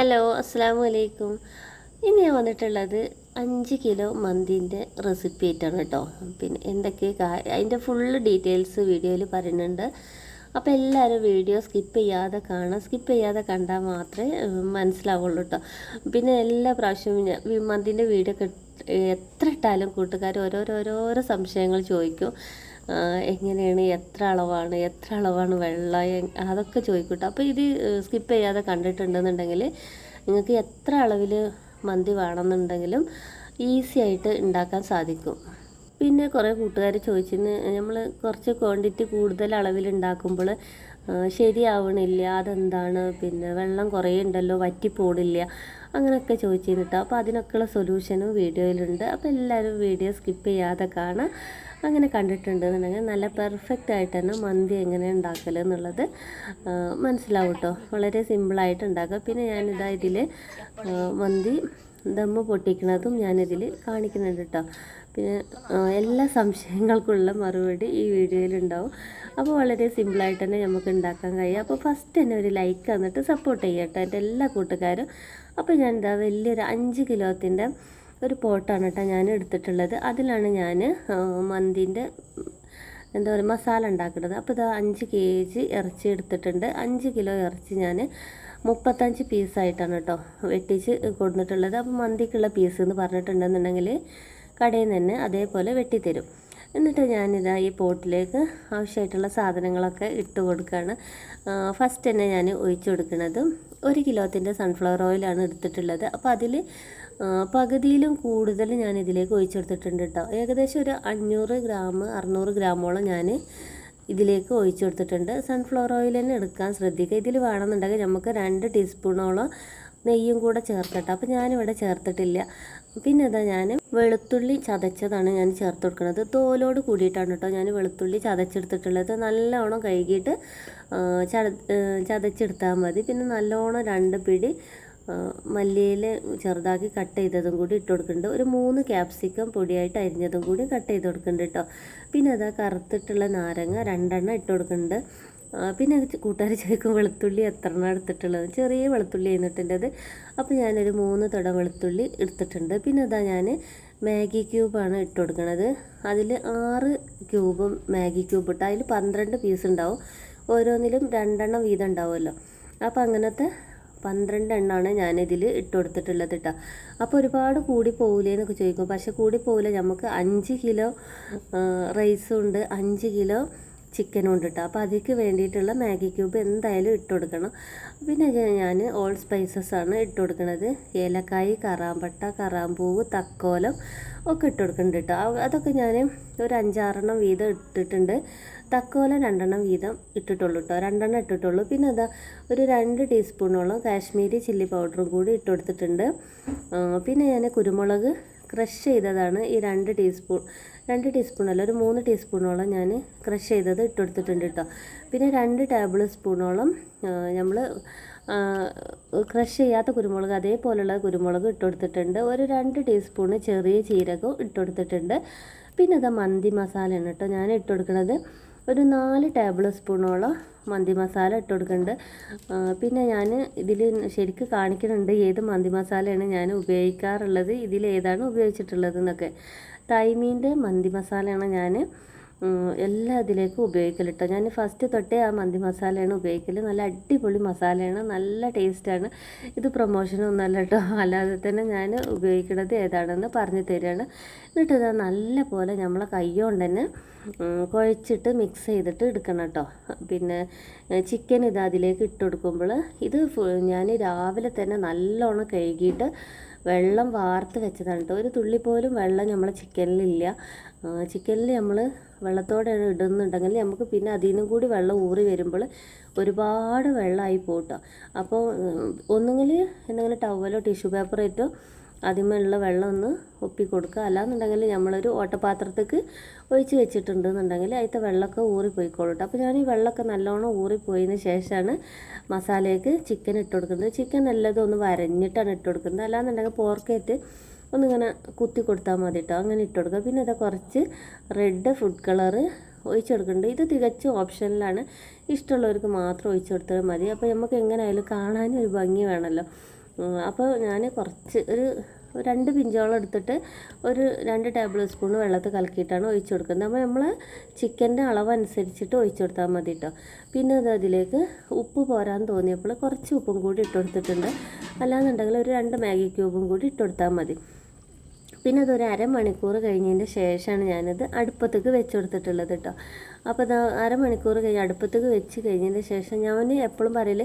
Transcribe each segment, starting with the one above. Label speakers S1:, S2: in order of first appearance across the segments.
S1: Hello അസ്സാം വലൈക്കും ഇന്ന് ഞാൻ വന്നിട്ടുള്ളത് അഞ്ച് കിലോ മന്തിന്റെ റെസിപ്പി ആയിട്ടാണ് കേട്ടോ. പിന്നെ എന്തൊക്കെ അതിന്റെ ഫുള്ള് ഡീറ്റെയിൽസ് വീഡിയോയിൽ പറയുന്നുണ്ട്. അപ്പോൾ എല്ലാവരും വീഡിയോ സ്കിപ്പ് ചെയ്യാതെ കാണാം സ്കിപ്പ് ചെയ്യാതെ കണ്ടാൽ മാത്രമേ മനസ്സിലാവുള്ളൂ കേട്ടോ. പിന്നെ എല്ലാ പ്രാവശ്യവും മന്തിന്റെ വീഡിയോ എത്ര ഇട്ടാലും കൂട്ടുകാർ ഓരോരോ ഓരോരോ സംശയങ്ങൾ ചോദിക്കും. എങ്ങനെയാണ് എത്ര അളവാണ് എത്ര അളവാണ് വെള്ളം അതൊക്കെ ചോദിക്കൂട്ടോ. അപ്പോൾ ഇത് സ്കിപ്പ് ചെയ്യാതെ കണ്ടിട്ടുണ്ടെന്നുണ്ടെങ്കിൽ നിങ്ങൾക്ക് എത്ര അളവിൽ മന്തി വേണമെന്നുണ്ടെങ്കിലും ഈസി ആയിട്ട് ഉണ്ടാക്കാൻ സാധിക്കും. പിന്നെ കുറേ കൂട്ടുകാർ ചോദിച്ചിന് നമ്മൾ കുറച്ച് ക്വാണ്ടിറ്റി കൂടുതൽ അളവിൽ ഉണ്ടാക്കുമ്പോൾ ശരിയാവണില്ല അതെന്താണ്? പിന്നെ വെള്ളം കുറേ ഉണ്ടല്ലോ വറ്റിപ്പോടില്ല അങ്ങനെയൊക്കെ ചോദിച്ചിരുന്നിട്ടോ അപ്പോൾ അതിനൊക്കെയുള്ള സൊല്യൂഷനും വീഡിയോയിലുണ്ട്. അപ്പോൾ എല്ലാവരും വീഡിയോ സ്കിപ്പ് ചെയ്യാതെ കാണാം അങ്ങനെ കണ്ടിട്ടുണ്ടെന്നുണ്ടെങ്കിൽ നല്ല പെർഫെക്റ്റ് ആയിട്ട് തന്നെ മന്തി എങ്ങനെ ഉണ്ടാക്കൽ എന്നുള്ളത് മനസ്സിലാവും കേട്ടോ വളരെ സിമ്പിളായിട്ട് ഉണ്ടാക്കുക. പിന്നെ ഞാനിതാ ഇതിൽ മന്തി ദമ്മ് പൊട്ടിക്കുന്നതും ഞാനിതിൽ കാണിക്കുന്നുണ്ട് കേട്ടോ പിന്നെ എല്ലാ സംശയങ്ങൾക്കുള്ള മറുപടി ഈ വീഡിയോയിലുണ്ടാവും അപ്പോൾ വളരെ സിമ്പിളായിട്ട് തന്നെ നമുക്ക് ഉണ്ടാക്കാൻ കഴിയും. അപ്പോൾ ഫസ്റ്റ് തന്നെ ഒരു ലൈക്ക് തന്നിട്ട് സപ്പോർട്ട് ചെയ്യട്ടോ എന്റെ എല്ലാ കൂട്ടുകാരും. അപ്പോൾ ഞാൻ എന്താ വലിയൊരു അഞ്ച് കിലോത്തിന്റെ ഒരു പോട്ടാണ് കേട്ടോ ഞാൻ എടുത്തിട്ടുള്ളത്. അതിലാണ് ഞാൻ മന്തിന്റെ എന്താ പറയുക മസാല ഉണ്ടാക്കുന്നത്. അപ്പോൾ ഇത് അഞ്ച് കെ ജി ഇറച്ചി എടുത്തിട്ടുണ്ട്. അഞ്ച് കിലോ ഇറച്ചി ഞാൻ മുപ്പത്തഞ്ച് പീസായിട്ടാണ് കേട്ടോ വെട്ടിച്ച് കൊടുത്തിട്ടുള്ളത്. അപ്പോൾ മന്തിക്കുള്ള പീസ് എന്ന് പറഞ്ഞിട്ടുണ്ടെന്നുണ്ടെങ്കിൽ കടയിൽ നിന്ന് തന്നെ അതേപോലെ വെട്ടിത്തരും. എന്നിട്ട് ഞാനിതാ ഈ പോട്ടിലേക്ക് ആവശ്യമായിട്ടുള്ള സാധനങ്ങളൊക്കെ ഇട്ട് കൊടുക്കുകയാണ്. ഫസ്റ്റ് തന്നെ ഞാൻ ഒഴിച്ചു കൊടുക്കുന്നത് ഒരു കിലോത്തിന്റെ സൺഫ്ലവർ ഓയിലാണ് എടുത്തിട്ടുള്ളത്. അപ്പോൾ അതിൽ പകുതിയിലും കൂടുതൽ ഞാൻ ഇതിലേക്ക് ഒഴിച്ചെടുത്തിട്ടുണ്ട് കേട്ടോ ഏകദേശം ഒരു അഞ്ഞൂറ് ഗ്രാം അറുന്നൂറ് ഗ്രാമോളം ഞാൻ ഇതിലേക്ക് ഒഴിച്ചു കൊടുത്തിട്ടുണ്ട്. സൺഫ്ലവർ ഓയിൽ തന്നെ എടുക്കാൻ ശ്രദ്ധിക്കുക. ഇതിൽ വേണമെന്നുണ്ടെങ്കിൽ നമുക്ക് രണ്ട് ടീസ്പൂണോളം നെയ്യും കൂടെ ചേർക്കട്ടെ. അപ്പോൾ ഞാനിവിടെ ചേർത്തിട്ടില്ല. പിന്നെ ഇതാ ഞാൻ വെളുത്തുള്ളി ചതച്ചതാണ് ഞാൻ ചേർത്ത് കൊടുക്കുന്നത് തോലോട് കൂടിയിട്ടാണ് കേട്ടോ ഞാൻ വെളുത്തുള്ളി ചതച്ചെടുത്തിട്ടുള്ളത്. നല്ലോണം കഴുകിയിട്ട് ചത ചതച്ചെടുത്താൽ മതി. പിന്നെ നല്ലോണം രണ്ട് പിടി മല്ലിയിൽ ചെറുതാക്കി കട്ട് ചെയ്തതും കൂടി ഇട്ട് കൊടുക്കുന്നുണ്ട് ഒരു മൂന്ന് ക്യാപ്സിക്കം പൊടിയായിട്ട് അരിഞ്ഞതും കൂടി കട്ട് ചെയ്ത് കൊടുക്കുന്നുണ്ട് കേട്ടോ പിന്നെ അതാ കറുത്തിട്ടുള്ള നാരങ്ങ രണ്ടെണ്ണം ഇട്ട് കൊടുക്കുന്നുണ്ട് പിന്നെ കൂട്ടുകാർ ചോദിക്കും വെളുത്തുള്ളി എത്ര എണ്ണം എടുത്തിട്ടുള്ളത്? ചെറിയ വെളുത്തുള്ളി ആയിരുന്നിട്ടുള്ളത് അപ്പോൾ ഞാനൊരു മൂന്ന് തടം വെളുത്തുള്ളി എടുത്തിട്ടുണ്ട്. പിന്നെ അതാ ഞാൻ മാഗി ക്യൂബാണ് ഇട്ട് കൊടുക്കുന്നത് അതിൽ ആറ് ക്യൂബും മാഗി ക്യൂബ് ഇട്ട് അതിൽ പന്ത്രണ്ട് പീസ് ഉണ്ടാവും. ഓരോന്നിലും രണ്ടെണ്ണം വീതം ഉണ്ടാവുമല്ലോ. അപ്പോൾ അങ്ങനത്തെ പന്ത്രണ്ട് എണ്ണമാണ് ഞാനിതിൽ ഇട്ട് കൊടുത്തിട്ടുള്ളത് കേട്ടോ അപ്പോൾ ഒരുപാട് കൂടി പോകില്ലേ എന്നൊക്കെ ചോദിക്കും. പക്ഷേ കൂടി പോകില്ല നമുക്ക് അഞ്ച് കിലോ റൈസും ഉണ്ട് അഞ്ച് കിലോ ചിക്കനും ഉണ്ട് കേട്ടോ അപ്പോൾ അതിലേക്ക് വേണ്ടിയിട്ടുള്ള മാഗി ക്യൂബ് എന്തായാലും ഇട്ട് കൊടുക്കണം പിന്നെ ഞാൻ ഓൾ സ്പൈസസ് ആണ് ഇട്ട് കൊടുക്കുന്നത് ഏലക്കായി കറാമ്പട്ട കറാമ്പൂവ് തക്കോലം ഒക്കെ ഇട്ട് കൊടുക്കുന്നുണ്ട് കേട്ടോ അതൊക്കെ ഞാൻ ഒരു അഞ്ചാറെണ്ണം വീതം ഇട്ടിട്ടുണ്ട്. തക്കോലം രണ്ടെണ്ണം വീതം ഇട്ടിട്ടുള്ളൂ കേട്ടോ രണ്ടെണ്ണം ഇട്ടിട്ടുള്ളൂ. പിന്നെ അതാ ഒരു രണ്ട് ടീസ്പൂണോളം കാശ്മീരി ചില്ലി പൗഡറും കൂടി ഇട്ട് കൊടുത്തിട്ടുണ്ട് പിന്നെ ഞാൻ കുരുമുളക് ക്രഷ് ചെയ്തതാണ് ഈ രണ്ട് ടീസ്പൂൺ രണ്ട് ടീസ്പൂൺ അല്ല ഒരു മൂന്ന് ടീസ്പൂണോളം ഞാൻ ക്രഷ് ചെയ്തത് ഇട്ടെടുത്തിട്ടുണ്ട് കേട്ടോ പിന്നെ രണ്ട് ടേബിൾ സ്പൂണോളം നമ്മൾ ക്രഷ് ചെയ്യാത്ത കുരുമുളക് അതേപോലെയുള്ള കുരുമുളക് ഇട്ടുകൊടുത്തിട്ടുണ്ട് ഒരു രണ്ട് ടീസ്പൂണ് ചെറിയ ജീരകവും ഇട്ടുകൊടുത്തിട്ടുണ്ട് പിന്നെ അത് മന്തി മസാലയാണ് കേട്ടോ ഞാൻ ഇട്ട് കൊടുക്കുന്നത് ഒരു നാല് ടേബിൾ സ്പൂണോളം മന്തി മസാല ഇട്ട് കൊടുക്കുന്നുണ്ട്. പിന്നെ ഞാൻ ഇതിൽ ശരിക്കും കാണിക്കുന്നുണ്ട് ഏത് മന്തി മസാലയാണ് ഞാൻ ഉപയോഗിക്കാറുള്ളത് ഇതിൽ ഏതാണ് ഉപയോഗിച്ചിട്ടുള്ളത് എന്നൊക്കെ തൈമീന്റെ മന്തി മസാലയാണ് ഞാൻ എല്ലാ ഇതിലേക്കും ഉപയോഗിക്കൽ കേട്ടോ ഞാൻ ഫസ്റ്റ് തൊട്ടേ ആ മന്തി മസാലയാണ് ഉപയോഗിക്കൽ നല്ല അടിപൊളി മസാലയാണ്. നല്ല ടേസ്റ്റാണ് ഇത് പ്രൊമോഷനൊന്നും അല്ല കേട്ടോ അല്ലാതെ തന്നെ ഞാൻ ഉപയോഗിക്കുന്നത് ഏതാണെന്ന് പറഞ്ഞു തരികയാണ് എന്നിട്ട് ഇത് നല്ല പോലെ നമ്മളെ കൈകൊണ്ട് തന്നെ കുഴച്ചിട്ട് മിക്സ് ചെയ്തിട്ട് എടുക്കണം കേട്ടോ പിന്നെ ചിക്കൻ ഇത് അതിലേക്ക് ഇട്ട് കൊടുക്കുമ്പോൾ ഇത് ഞാൻ രാവിലെ തന്നെ നല്ലോണം കഴുകിയിട്ട് വെള്ളം വാർത്ത് വെച്ചതാണ് കേട്ടോ ഒരു തുള്ളി പോലും വെള്ളം നമ്മളെ ചിക്കനിലില്ല ചിക്കനിൽ നമ്മൾ വെള്ളത്തോടെ ഇടുന്നുണ്ടെങ്കിൽ നമുക്ക് പിന്നെ അതിൽ നിന്നും കൂടി വെള്ളം ഊറി വരുമ്പോൾ ഒരുപാട് വെള്ളമായി പോട്ടോ. അപ്പോൾ ഒന്നുകിൽ എന്തെങ്കിലും ടവലോ ടിഷ്യൂ പേപ്പറോ ഇട്ടോ അതിന്മേലുള്ള വെള്ളം ഒന്ന് ഒപ്പി കൊടുക്കുക അല്ലാന്നുണ്ടെങ്കിൽ നമ്മളൊരു ഓട്ടപാത്രത്തേക്ക് ഒഴിച്ച് വെച്ചിട്ടുണ്ടെന്നുണ്ടെങ്കിൽ അതിലത്തെ വെള്ളമൊക്കെ ഊറിപ്പോയിക്കോളും കേട്ടോ. അപ്പോൾ ഞാൻ ഈ വെള്ളമൊക്കെ നല്ലോണം ഊറിപ്പോയതിന് ശേഷമാണ് മസാലയ്ക്ക് ചിക്കൻ ഇട്ട് കൊടുക്കുന്നത്. ചിക്കൻ നല്ലതൊന്ന് ഒന്ന് വരഞ്ഞിട്ടാണ് ഇട്ട് കൊടുക്കുന്നത്. അല്ലാന്നുണ്ടെങ്കിൽ പോർക്കേറ്റ് ഒന്നിങ്ങനെ കുത്തി കൊടുത്താൽ മതി കേട്ടോ അങ്ങനെ ഇട്ട് കൊടുക്കുക. പിന്നെ ഇതാ കുറച്ച് റെഡ് ഫുഡ് കളറ് ഒഴിച്ചു കൊടുക്കുന്നുണ്ട്. ഇത് തികച്ചും ഓപ്ഷനിലാണ് ഇഷ്ടമുള്ളവർക്ക് മാത്രം ഒഴിച്ചു കൊടുത്താൽ മതി. അപ്പോൾ നമുക്ക് എങ്ങനെയായാലും കാണാനും ഒരു ഭംഗി വേണമല്ലോ. അപ്പോൾ ഞാൻ കുറച്ച് ഒരു രണ്ട് പിഞ്ചോളം എടുത്തിട്ട് ഒരു രണ്ട് ടേബിൾ സ്പൂൺ വെള്ളത്തിൽ കലക്കിയിട്ടാണ് ഒഴിച്ചു കൊടുക്കുന്നത്. അപ്പോൾ നമ്മൾ ചിക്കന്റെ അളവ് അനുസരിച്ചിട്ട് ഒഴിച്ചു കൊടുത്താൽ മതി കേട്ടോ പിന്നെ അത് അതിലേക്ക് ഉപ്പ് പോരാൻ തോന്നിയപ്പോൾ കുറച്ച് ഉപ്പും കൂടി ഇട്ട് കൊടുത്തിട്ടുണ്ട്. അല്ലാന്നുണ്ടെങ്കിൽ ഒരു രണ്ട് മാഗി ക്യൂബും കൂടി ഇട്ട് കൊടുത്താൽ മതി. പിന്നെ അതൊരു അരമണിക്കൂർ കഴിഞ്ഞതിന്റെ ശേഷമാണ് ഞാനത് അടുപ്പത്തേക്ക് വെച്ച് കൊടുത്തിട്ടുള്ളത് കേട്ടോ. അപ്പോൾ അത് അരമണിക്കൂർ കഴിഞ്ഞ് അടുപ്പത്തേക്ക് വെച്ച് കഴിഞ്ഞതിന് ശേഷം ഞാൻ എപ്പോഴും പറയൽ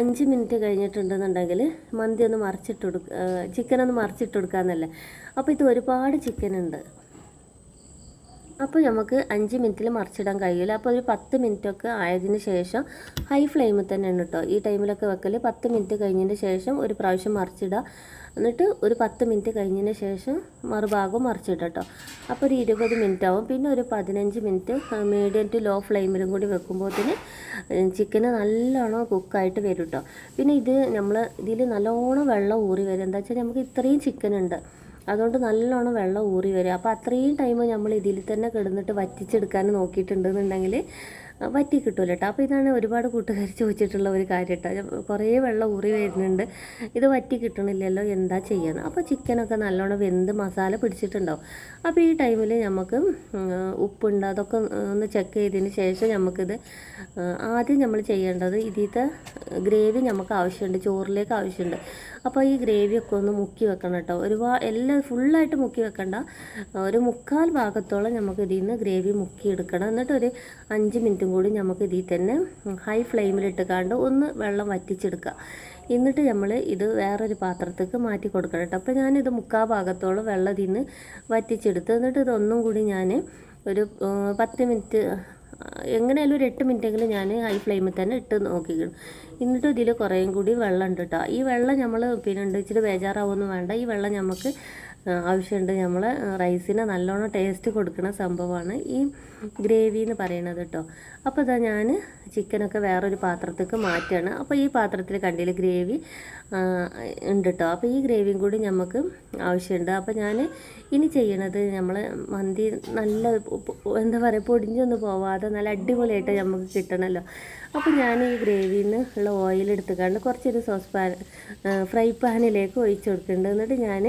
S1: അഞ്ച് മിനിറ്റ് കഴിഞ്ഞിട്ടുണ്ടെന്നുണ്ടെങ്കിൽ മന്തി ഒന്ന് മറിച്ചിട്ട് കൊടുക്കുക ചിക്കൻ ഒന്ന് മറിച്ചിട്ട് കൊടുക്കാമെന്നല്ലേ അപ്പോൾ ഇത് ഒരുപാട് ചിക്കൻ ഉണ്ട്. അപ്പോൾ നമുക്ക് അഞ്ച് മിനിറ്റിൽ മറിച്ചിടാൻ കഴിയില്ല. അപ്പോൾ ഒരു പത്ത് മിനിറ്റൊക്കെ ആയതിന് ശേഷം ഹൈ ഫ്ലെയിമിൽ തന്നെയാണ് കേട്ടോ. ഈ ടൈമിലൊക്കെ വെക്കൽ പത്ത് മിനിറ്റ് കഴിഞ്ഞതിന് ശേഷം ഒരു പ്രാവശ്യം മറിച്ചിടുക. എന്നിട്ട് ഒരു പത്ത് മിനിറ്റ് കഴിഞ്ഞതിന് ശേഷം മറുഭാഗം മറിച്ചിട്ടോ അപ്പോൾ ഒരു ഇരുപത് മിനിറ്റ് ആവും. പിന്നെ ഒരു പതിനഞ്ച് മിനിറ്റ് മീഡിയം ടു ലോ ഫ്ലെയിമിലും കൂടി വെക്കുമ്പോഴത്തേന് ചിക്കന് നല്ലോണം കുക്കായിട്ട് വരും കേട്ടോ പിന്നെ ഇത് നമ്മൾ ഇതിൽ നല്ലോണം വെള്ളം ഊറി വരും. എന്താ വെച്ചാൽ നമുക്ക് ഇത്രയും ചിക്കൻ ഉണ്ട്. അതുകൊണ്ട് നല്ലോണം വെള്ളം ഊറി വരും. അപ്പോൾ അത്രയും ടൈം നമ്മൾ ഇതിൽ തന്നെ കിടന്നിട്ട് വറ്റിച്ചെടുക്കാൻ നോക്കിയിട്ടുണ്ടെന്നുണ്ടെങ്കിൽ വറ്റി കിട്ടൂല കേട്ടോ അപ്പോൾ ഇതാണ് ഒരുപാട് കൂട്ടുകാർ ചോദിച്ചിട്ടുള്ള ഒരു കാര്യം കേട്ടോ കുറേ വെള്ളം ഊറി വരുന്നുണ്ട്. ഇത് വറ്റി കിട്ടണില്ലല്ലോ എന്താ ചെയ്യുന്നത് അപ്പോൾ ചിക്കനൊക്കെ നല്ലോണം വെന്ത് മസാല പിടിച്ചിട്ടുണ്ടാവും. അപ്പോൾ ഈ ടൈമിൽ നമുക്ക് ഉപ്പുണ്ട് അതൊക്കെ ഒന്ന് ചെക്ക് ചെയ്തതിന് ശേഷം നമുക്കിത് ആദ്യം നമ്മൾ ചെയ്യേണ്ടത് ഇതിലത്തെ ഗ്രേവി നമുക്ക് ആവശ്യമുണ്ട് ചോറിലേക്ക് ആവശ്യമുണ്ട്. അപ്പോൾ ഈ ഗ്രേവിയൊക്കെ ഒന്ന് മുക്കി വെക്കണം കേട്ടോ. ഒരുപാട് എല്ലാം ഫുള്ളായിട്ട് മുക്കി വെക്കണ്ട. ഒരു മുക്കാൽ ഭാഗത്തോളം നമുക്ക് ഇതിൽ നിന്ന് ഗ്രേവി മുക്കി എടുക്കണം എന്നിട്ട് ഒരു അഞ്ച് മിനിറ്റും കൂടി നമുക്ക് ഇതിൽ തന്നെ ഹൈ ഫ്ലെയിമിലിട്ട് കാണ്ട് ഒന്ന് വെള്ളം വറ്റിച്ചെടുക്കുക. എന്നിട്ട് നമ്മൾ ഇത് വേറൊരു പാത്രത്തേക്ക് മാറ്റി കൊടുക്കണം കേട്ടോ. അപ്പോൾ ഞാനിത് മുക്കാൽ ഭാഗത്തോളം വെള്ളം ഇതിൽ നിന്ന് വറ്റിച്ചെടുത്ത്. എന്നിട്ട് ഇതൊന്നും കൂടി ഞാൻ ഒരു പത്ത് മിനിറ്റ് എങ്ങനെയായാലും ഒരു എട്ട് മിനിറ്റെങ്കിലും ഞാൻ ഹൈ ഫ്ലെയിമിൽ തന്നെ ഇട്ട് നോക്കിക്കണം. എന്നിട്ട് ഇതിൽ കുറേയും കൂടി വെള്ളം ഉണ്ട് കേട്ടോ ഈ വെള്ളം നമ്മൾ പിന്നെ ഇച്ചിരി ബേജാറാവൊന്നും വേണ്ട. ഈ വെള്ളം നമുക്ക് ആവശ്യമുണ്ട്. നമ്മൾ റൈസിന് നല്ലോണം ടേസ്റ്റ് കൊടുക്കുന്ന സംഭവമാണ് ഈ ഗ്രേവി എന്ന് പറയുന്നത് കേട്ടോ അപ്പോൾ ഇതാ ഞാൻ ചിക്കനൊക്കെ വേറൊരു പാത്രത്തേക്ക് മാറ്റുകയാണ് അപ്പോൾ ഈ പാത്രത്തിൽ കണ്ടില്ല ഗ്രേവി? ഉണ്ട് കേട്ടോ അപ്പോൾ ഈ ഗ്രേവിയും കൂടി നമുക്ക് ആവശ്യമുണ്ട്. അപ്പോൾ ഞാൻ ഇനി ചെയ്യണത് നമ്മൾ മന്തി നല്ല എന്താ പറയുക പൊടിഞ്ഞൊന്നും പോവാതെ നല്ല അടിപൊളിയായിട്ട് നമുക്ക് കിട്ടണമല്ലോ അപ്പോൾ ഞാൻ ഈ ഗ്രേവിയിൽ നിന്ന് ഉള്ള ഓയിൽ എടുത്തുകൊണ്ട് കുറച്ചൊരു സോസ് പാൻ ഫ്രൈ പാനിലേക്ക് ഒഴിച്ചു കൊടുക്കുന്നുണ്ട് എന്നിട്ട് ഞാൻ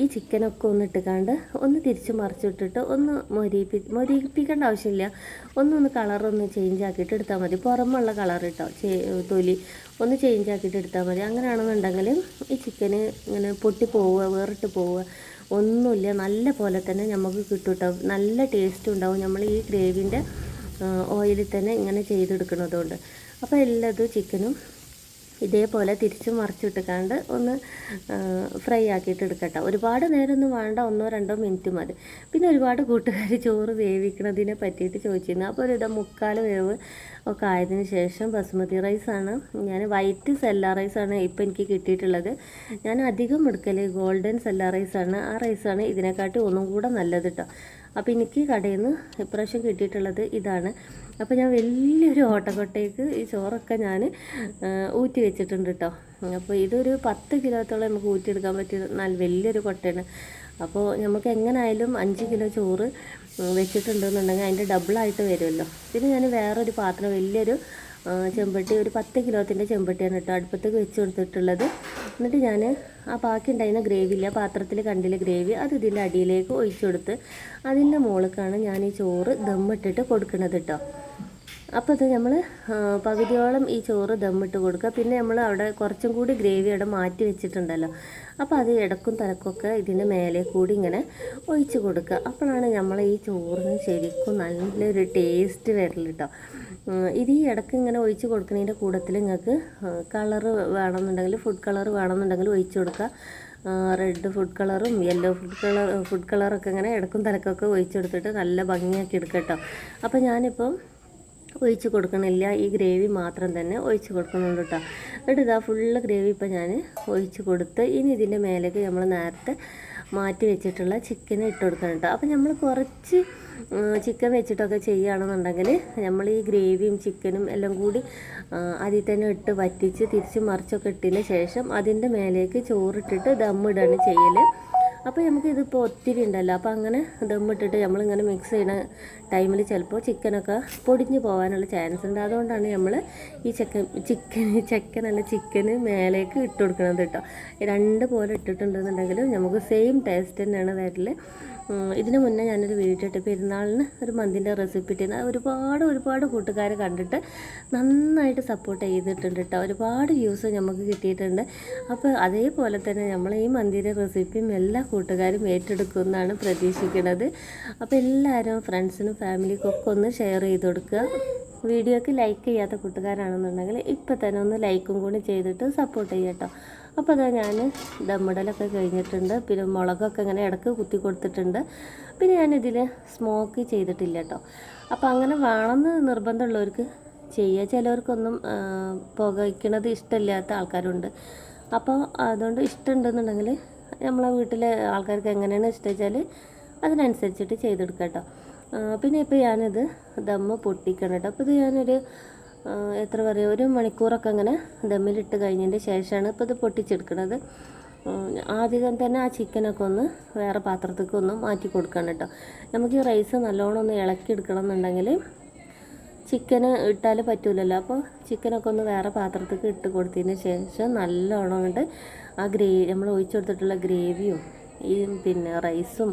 S1: ഈ ചിക്കനൊക്കെ ഒന്ന് ഇട്ടുകാണ്ട് ഒന്ന് തിരിച്ച് മറിച്ചിട്ടിട്ട് ഒന്ന് മൊരിപ്പി മൊരിപ്പിക്കേണ്ട ആവശ്യമില്ല. ഒന്നൊന്ന് കളറൊന്ന് ചേഞ്ച് ആക്കിയിട്ട് എടുത്താൽ മതി. പുറമുള്ള കളർ കേട്ടോ തൊലി ഒന്ന് ചേഞ്ച് ആക്കിയിട്ട് എടുത്താൽ മതി. അങ്ങനെയാണെന്നുണ്ടെങ്കിൽ ഈ ചിക്കന് ഇങ്ങനെ പൊട്ടി പോവുക വേറിട്ട് പോവുക ഒന്നുമില്ല. നല്ല പോലെ തന്നെ നമുക്ക് കിട്ടും കേട്ടോ നല്ല ടേസ്റ്റ് ഉണ്ടാവും. നമ്മൾ ഈ ഗ്രേവിന്റെ ഓയിലിൽ തന്നെ ഇങ്ങനെ ചെയ്തെടുക്കുന്നതുകൊണ്ട്. അപ്പോൾ എല്ലാതും ചിക്കനും ഇതേപോലെ തിരിച്ച് മറിച്ചിട്ടിക്കാണ്ട് ഒന്ന് ഫ്രൈ ആക്കിയിട്ട് എടുക്കട്ടെ. ഒരുപാട് നേരമൊന്നും വേണ്ട ഒന്നോ രണ്ടോ മിനിറ്റ് മതി. പിന്നെ ഒരുപാട് കൂട്ടുകാർ ചോറ് വേവിക്കുന്നതിനെ പറ്റിയിട്ട് ചോദിച്ചിരുന്നു. അപ്പോൾ ഒരു മുക്കാൽ വേവ് ഒക്കെ ആയതിനു ശേഷം ബസുമതി റൈസാണ്. ഞാൻ വൈറ്റ് സെല്ല റൈസാണ് ഇപ്പോൾ എനിക്ക് കിട്ടിയിട്ടുള്ളത്. ഞാൻ അധികം എടുക്കൽ ഗോൾഡൻ സെല്ല റൈസാണ്. ആ റൈസാണ് ഇതിനെക്കാട്ടി ഒന്നും കൂടെ നല്ലത് കേട്ടോ അപ്പോൾ എനിക്ക് കടയിൽ നിന്ന് ഇപ്രാവശ്യം കിട്ടിയിട്ടുള്ളത് ഇതാണ്. അപ്പോൾ ഞാൻ വലിയൊരു ഓട്ടക്കൊട്ടയ്ക്ക് ഈ ചോറൊക്കെ ഞാൻ ഊറ്റി വെച്ചിട്ടുണ്ട് കേട്ടോ അപ്പോൾ ഇതൊരു പത്ത് കിലോത്തോളം നമുക്ക് ഊറ്റിയെടുക്കാൻ പറ്റിയ നല്ല വലിയൊരു കൊട്ടയാണ്. അപ്പോൾ നമുക്ക് എങ്ങനായാലും അഞ്ച് കിലോ ചോറ് വെച്ചിട്ടുണ്ടെന്നുണ്ടെങ്കിൽ അതിന്റെ ഡബിളായിട്ട് വരുമല്ലോ. പിന്നെ ഞാൻ വേറൊരു പാത്രം വലിയൊരു ചെമ്പട്ടി ഒരു പത്ത് കിലോത്തിന്റെ ചെമ്പട്ടിയാണ് കേട്ടോ അടുപ്പത്തേക്ക് വെച്ച് കൊടുത്തിട്ടുള്ളത്. എന്നിട്ട് ഞാൻ ആ ബാക്കി ഉണ്ടായിരുന്ന ഗ്രേവി ഇല്ല പാത്രത്തിൽ കണ്ടില്ല ഗ്രേവി അത് ഇതിന്റെ അടിയിലേക്ക് ഒഴിച്ചു കൊടുത്ത് അതിന്റെ മുകളിലേക്കാണ് ഞാൻ ഈ ചോറ് ദമ്മിട്ടിട്ട് കൊടുക്കുന്നത് കേട്ടോ അപ്പോൾ ഇത് നമ്മൾ പകുതിയോളം ഈ ചോറ് ദമ്മിട്ട് കൊടുക്കുക. പിന്നെ നമ്മൾ അവിടെ കുറച്ചും കൂടി ഗ്രേവി അവിടെ മാറ്റി വെച്ചിട്ടുണ്ടല്ലോ. അപ്പോൾ അത് ഇടക്കും തലക്കൊക്കെ ഇതിന്റെ മേലെ കൂടി ഇങ്ങനെ ഒഴിച്ച് കൊടുക്കുക. അപ്പോഴാണ് നമ്മൾ ഈ ചോറിന് ശരിക്കും നല്ലൊരു ടേസ്റ്റ് വരൽ കേട്ടോ ഇത് ഈ ഇടയ്ക്ക് ഇങ്ങനെ ഒഴിച്ച് കൊടുക്കുന്നതിന്റെ കൂട്ടത്തിൽ നിങ്ങൾക്ക് കളറ് വേണമെന്നുണ്ടെങ്കിൽ ഫുഡ് കളർ വേണമെന്നുണ്ടെങ്കിൽ ഒഴിച്ച് കൊടുക്കുക. റെഡ് ഫുഡ് കളറും യെല്ലോ ഫുഡ് കളർ ഫുഡ് കളറൊക്കെ ഇങ്ങനെ ഇടക്കും തലക്കൊക്കെ ഒഴിച്ചെടുത്തിട്ട് നല്ല ഭംഗിയാക്കി എടുക്കട്ടോ അപ്പോൾ ഞാനിപ്പം ഒഴിച്ച് കൊടുക്കണില്ല. ഈ ഗ്രേവി മാത്രം തന്നെ ഒഴിച്ച് കൊടുക്കുന്നുണ്ട് കേട്ടോ എന്നിട്ട് ഇതാ ഫുള്ള് ഗ്രേവി ഇപ്പം ഞാൻ ഒഴിച്ച് കൊടുത്ത് ഇനി ഇതിന്റെ മേലേക്ക് നമ്മൾ നേരത്തെ മാറ്റി വെച്ചിട്ടുള്ള ചിക്കൻ ഇട്ട് കൊടുക്കണം കേട്ടോ അപ്പോൾ നമ്മൾ കുറച്ച് ചിക്കൻ വെച്ചിട്ടൊക്കെ ചെയ്യുകയാണെന്നുണ്ടെങ്കിൽ നമ്മൾ ഈ ഗ്രേവിയും ചിക്കനും എല്ലാം കൂടി അതിൽ തന്നെ ഇട്ട് വറ്റിച്ച് തിരിച്ച് മറിച്ചൊക്കെ ഇട്ടതിന് ശേഷം അതിന്റെ മേലേക്ക് ചോറിട്ടിട്ട് ദമ്മിടാണ് ചെയ്യൽ അപ്പോൾ നമുക്ക് ഇതിപ്പോൾ ഒത്തിരി ഉണ്ടല്ലോ. അപ്പോൾ അങ്ങനെ ദമ്മിട്ടിട്ട് നമ്മളിങ്ങനെ മിക്സ് ചെയ്യുന്ന ടൈമിൽ ചിലപ്പോൾ ചിക്കനൊക്കെ പൊടിഞ്ഞു പോകാനുള്ള ചാൻസ് ഉണ്ട്. അതുകൊണ്ടാണ് നമ്മൾ ഈ ചിക്കൻ ചിക്കൻ ചിക്കനല്ല ചിക്കന് മേലേക്ക് ഇട്ട് കൊടുക്കണത് കേട്ടോ. രണ്ട് പോലെ ഇട്ടിട്ടുണ്ടെന്നുണ്ടെങ്കിൽ നമുക്ക് സെയിം ടേസ്റ്റ് തന്നെയാണ് വരൽ ഉം, ഇതിന് മുന്നേ ഞാനൊരു വീഡിയോ ഇട്ട് പെരുന്നാളിന് ഒരു മന്തിന്റെ റെസിപ്പി ഇട്ടിരുന്നു. ഒരുപാട് ഒരുപാട് കൂട്ടുകാർ കണ്ടിട്ട് നന്നായിട്ട് സപ്പോർട്ട് ചെയ്തിട്ടുണ്ട് കേട്ടോ ഒരുപാട് വ്യൂസ് നമുക്ക് കിട്ടിയിട്ടുണ്ട്. അപ്പോൾ അതേപോലെ തന്നെ നമ്മൾ ഈ മന്തിന്റെ റെസിപ്പിയും എല്ലാ കൂട്ടുകാരും ഏറ്റെടുക്കുമെന്നാണ് പ്രതീക്ഷിക്കുന്നത് അപ്പോൾ എല്ലാവരും ഫ്രണ്ട്സിനും ഫാമിലിക്കും ഒക്കെ ഒന്ന് ഷെയർ ചെയ്ത് കൊടുക്കുക. വീഡിയോക്ക് ലൈക്ക് ചെയ്യാത്ത കൂട്ടുകാരാണെന്നുണ്ടെങ്കിൽ ഇപ്പം തന്നെ ഒന്ന് ലൈക്കും കൂടി ചെയ്തിട്ട് സപ്പോർട്ട് ചെയ്യാം കേട്ടോ അപ്പോൾ അതാ ഞാൻ ദമ്മിടലൊക്കെ കഴിഞ്ഞിട്ടുണ്ട്. പിന്നെ മുളകൊക്കെ ഇങ്ങനെ ഇടയ്ക്ക് കുത്തി കൊടുത്തിട്ടുണ്ട്. പിന്നെ ഞാനിതിൽ സ്മോക്ക് ചെയ്തിട്ടില്ല കേട്ടോ അപ്പോൾ അങ്ങനെ വേണമെന്ന് നിർബന്ധമുള്ളവർക്ക് ചെയ്യുക ചിലവർക്കൊന്നും പുകയ്ക്കണത് ഇഷ്ടമില്ലാത്ത ആൾക്കാരുണ്ട്. അപ്പോൾ അതുകൊണ്ട് ഇഷ്ടമുണ്ടെന്നുണ്ടെങ്കിൽ നമ്മളെ വീട്ടിലെ ആൾക്കാർക്ക് എങ്ങനെയാണ് ഇഷ്ടം വെച്ചാൽ അതിനനുസരിച്ചിട്ട് ചെയ്തെടുക്കാം കേട്ടോ പിന്നെ ഇപ്പോൾ ഞാനിത് ദമ്മ് പൊട്ടിക്കണം കേട്ടോ അപ്പോൾ ഇത് ഞാനൊരു എത്ര പറയുക ഒരു മണിക്കൂറൊക്കെ അങ്ങനെ ദമ്മിലിട്ട് കഴിഞ്ഞതിന്റെ ശേഷമാണ് ഇപ്പോൾ ഇത് പൊട്ടിച്ചെടുക്കുന്നത് ആദ്യം തന്നെ ആ ചിക്കനൊക്കെ ഒന്ന് വേറെ പാത്രത്തേക്ക് ഒന്ന് മാറ്റി കൊടുക്കണം കേട്ടോ. നമുക്ക് ഈ റൈസ് നല്ലോണം ഒന്ന് ഇളക്കി എടുക്കണം എന്നുണ്ടെങ്കിൽ ചിക്കന് ഇട്ടാൽ പറ്റൂലല്ലോ. അപ്പോൾ ചിക്കനൊക്കെ ഒന്ന് വേറെ പാത്രത്തേക്ക് ഇട്ട് കൊടുത്തതിന് ശേഷം നല്ലോണം കൊണ്ട് ആ ഗ്രേവി നമ്മൾ ഒഴിച്ചു കൊടുത്തിട്ടുള്ള ഗ്രേവിയും ഈ പിന്നെ റൈസും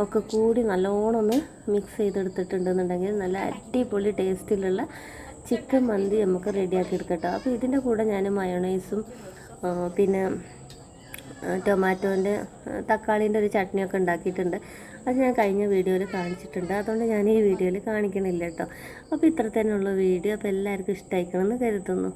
S1: ഒക്കെ കൂടി നല്ലോണം ഒന്ന് മിക്സ് ചെയ്തെടുത്തിട്ടുണ്ടെന്നുണ്ടെങ്കിൽ നല്ല അടിപൊളി ടേസ്റ്റിലുള്ള ചിക്കൻ മന്തി നമുക്ക് റെഡിയാക്കി എടുക്കട്ടോ. അപ്പോൾ ഇതിന്റെ കൂടെ ഞാൻ മയോണൈസും പിന്നെ ടൊമാറ്റോന്റെ തക്കാളീന്റെ ഒരു ചട്നിയൊക്കെ ഉണ്ടാക്കിയിട്ടുണ്ട്. അത് ഞാൻ കഴിഞ്ഞ വീഡിയോയിൽ കാണിച്ചിട്ടുണ്ട്. അതുകൊണ്ട് ഞാൻ ഈ വീഡിയോയിൽ കാണിക്കണില്ല കേട്ടോ. അപ്പോൾ ഇത്ര തന്നെയുള്ള വീഡിയോ. അപ്പോൾ എല്ലാവർക്കും ഇഷ്ടമായിക്കണമെന്ന് കരുതുന്നു.